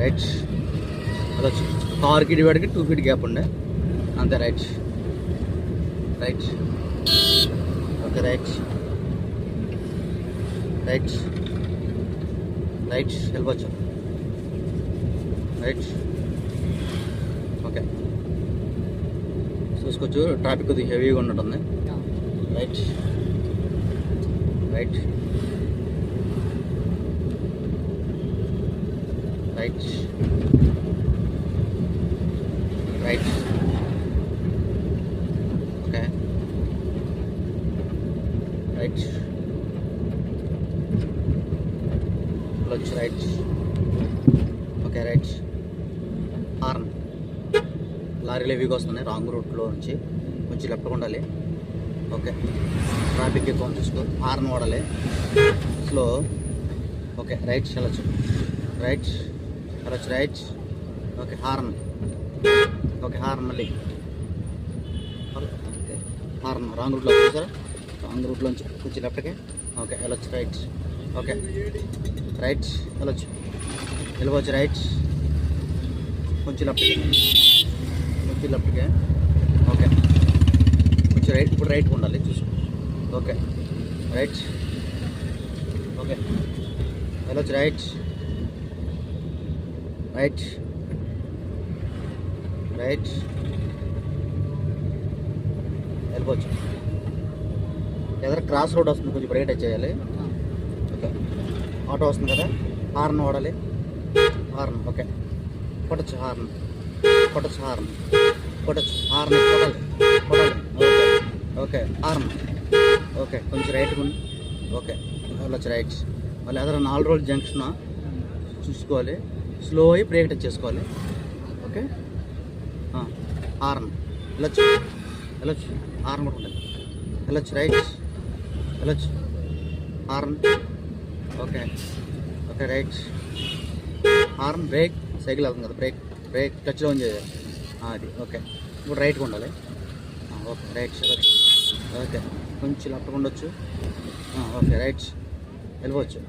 Right వెళ్ళొచ్చు కార్కి డివైడ్కి two feet gap ఉండే. అంతే right right okay right right right వెళ్ళవచ్చు రైట్ ఓకే చూసుకోవచ్చు. ట్రాఫిక్ కొద్దిగా హెవీగా ఉన్నట్టుంది. Right right right right okay right clutch right okay right horn లారీలు హెవీగా వస్తున్నాయి. రాంగ్ రూట్లో నుంచి కొంచెం లెఫ్ట్గా ఉండాలి. ఓకే ట్రాఫిక్ ఎక్కువ చూసుకో హార్న్ వాడాలి. స్లో ఓకే రైట్ వెళ్ళచ్చు రైట్ వెళ్ళచ్చు right okay horn okay horn మళ్ళీ. ఓకే హార్న్ రాంగ్ రూట్లో చూసారా రాంగ్ రూట్లోంచి కొంచెం లెఫ్ట్కి ఓకే వెళ్ళొచ్చు రైట్ ఓకే రైట్ వెళ్ళొచ్చు వెళ్ళవచ్చు రైట్ కొంచెం లెఫ్ట్కి కొంచెం లెఫ్ట్కి ఓకే కొంచెం రైట్ ఇప్పుడు రైట్ ఉండాలి చూసుకో. ఓకే రైట్ ఓకే వెళ్ళొచ్చు రైట్ రైట్ రైట్ వెళ్ళిపోవచ్చు ఎదర క్రాస్ రోడ్ వస్తుంది కొంచెం బ్రేక్ టచ్ చేయాలి. ఓకే ఆటో వస్తుంది కదా హార్న్ వాడాలి. హార్న్ ఓకే కొట్టచ్చు హార్న్ కొట్టచ్చు హార్న్ కొట్టచ్చు హార్న్ కొట్టాలి కొట్టాలి ఓకే హార్న్ ఓకే కొంచెం రైట్ ఉంది. ఓకే వెళ్ళొచ్చు రైట్ మళ్ళీ ఎదర నాలుగు రోజులు జంక్షన్ చూసుకోవాలి. స్లో అయ్యి బ్రేక్ టచ్ చేసుకోవాలి. ఓకే? ఆర్న్ వెళ్ళొచ్చు వెళ్ళొచ్చు ఆర్న్ కూడా ఉండాలి. వెళ్ళొచ్చు రైట్. వెళ్ళొచ్చు horn okay. Okay right. Horn brake. Cycle వెళ్తుంది కదా బ్రేక్. బ్రేక్ టచ్ ఆన్ చేయాలి అది. ఓకే. ఇప్పుడు రైట్గా ఉండాలి. Okay right okay. కొంచెం లెఫ్ట్గా ఉండొచ్చు. Okay right. వెళ్ళిపోవచ్చు.